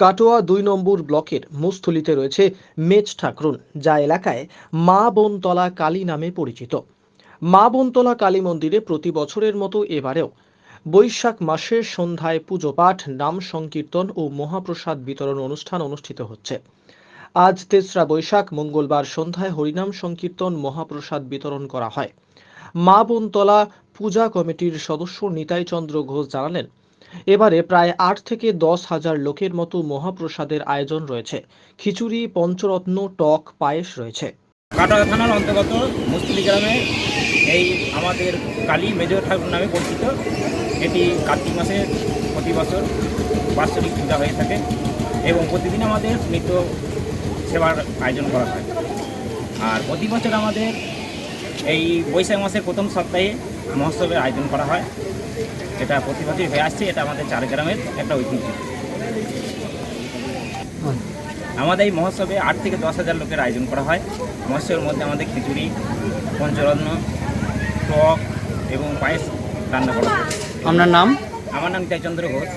কাটোয়া দুই নম্বর ব্লকের মুস্থলিতে রয়েছে মেচ ঠাকরুন, যা এলাকায় মা বনতলা কালী নামে পরিচিত। মা বনতলা কালী মন্দিরে প্রতি বছরের মতো এবারেও বৈশাখ মাসের সন্ধ্যায় পুজো পাঠ নাম সংকীর্তন ও মহাপ্রসাদ বিতরণ অনুষ্ঠান অনুষ্ঠিত হচ্ছে। আজ তেসরা বৈশাখ, মঙ্গলবার সন্ধ্যায় হরিনাম সংকীর্তন, মহাপ্রসাদ বিতরণ করা হয়। মা বনতলা পূজা কমিটির সদস্য নিতাই চন্দ্র ঘোষ জানালেন এবারে প্রায় আট থেকে দশ হাজার লোকের মতো মহাপ্রসাদের আয়োজন রয়েছে। খিচুড়ি, পঞ্চরত্ন, টক, পায়েস রয়েছে। কাটোয়া থানার অন্তর্গত মুস্তুলি গ্রামে এই আমাদের কালী মেজর ঠাকুর নামে পরিচিত। এটি কার্তিক মাসে প্রতি বছর বাৎসরিক পূজা হয়ে থাকে এবং প্রতিদিন আমাদের নিত্য সেবার আয়োজন করা হয়। আর প্রতি বছর আমাদের এই বৈশাখ মাসের প্রথম সপ্তাহে মহোৎসবের আয়োজন করা হয়। এটা প্রতিবাদী হয়ে আসছে এটা আমাদের ঝাড়গ্রামের একটা ঐতিহ্য। আমাদের এই মহোৎসবে আট থেকে দশ হাজার লোকের আয়োজন করা হয়। মহোৎসবের মধ্যে আমাদের খিচুড়ি পঞ্চরত্ন টক এবং পায়েস রান্না করা হয়। আপনার নাম? আমার নাম জয়চন্দ্র ঘোষ।